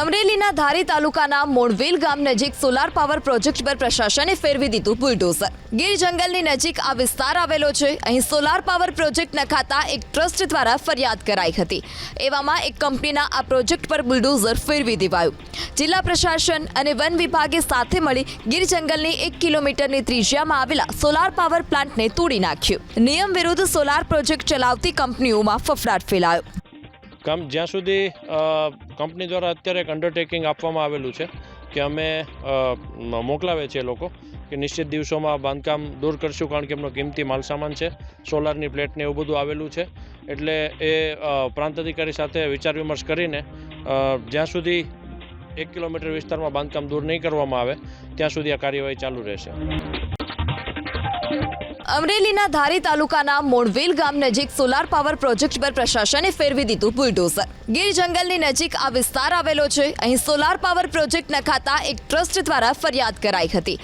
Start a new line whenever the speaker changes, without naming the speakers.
અમરેલીના ધારી તાલુકાના મોણવેલ ગામ નજીક સોલાર પાવર પ્રોજેક્ટ પર પ્રશાસને ફેરવી દીધું બુલડોઝર ગીર જંગલની નજીક આ વિસ્તાર આવેલો છે. અહીં સોલાર પાવર પ્રોજેક્ટ નખાતા એક ટ્રસ્ટ દ્વારા ફરિયાદ કરાઈ હતી. એવામાં એક કંપનીના આ પ્રોજેક્ટ પર બુલડોઝર ફેરવી દેવાયું. જિલ્લા પ્રશાસન અને વન વિભાગે સાથે મળી ગીર જંગલની એક કિલોમીટરની ત્રિજ્યામાં આવેલા સોલાર પાવર પ્લાન્ટને તોડી નાખ્યું. નિયમ વિરુદ્ધ સોલાર પ્રોજેક્ટ ચલાવતી કંપનીઓમાં ફફડાટ ફેલાયો.
કામ જ્યાં સુધી કંપની દ્વારા અત્યારે એક અંડરટેકિંગ આપવામાં આવેલું છે કે અમે મોકલાવે છે લોકો કે નિશ્ચિત દિવસોમાં બાંધકામ દૂર કરશું કારણ કે એમનો કિંમતી માલસામાન છે, સોલારની પ્લેટને એવું બધું આવેલું છે. એટલે એ પ્રાંત અધિકારી સાથે વિચાર વિમર્શ કરીને જ્યાં સુધી એક કિલોમીટર વિસ્તારમાં બાંધકામ દૂર નહીં કરવામાં આવે, ત્યાં સુધી આ કાર્યવાહી ચાલુ રહેશે.
અમરેલીના ધારી તાલુકાના મોણવેલ ગામ નજીક સોલાર પાવર પ્રોજેક્ટ પર પ્રશાસને ફેરવી દીધું બુલડોઝર ગીર જંગલની નજીક આ વિસ્તાર આવેલો છે. અહીં સોલાર પાવર પ્રોજેક્ટ નખાતા એક ટ્રસ્ટ દ્વારા ફરિયાદ કરાઈ હતી.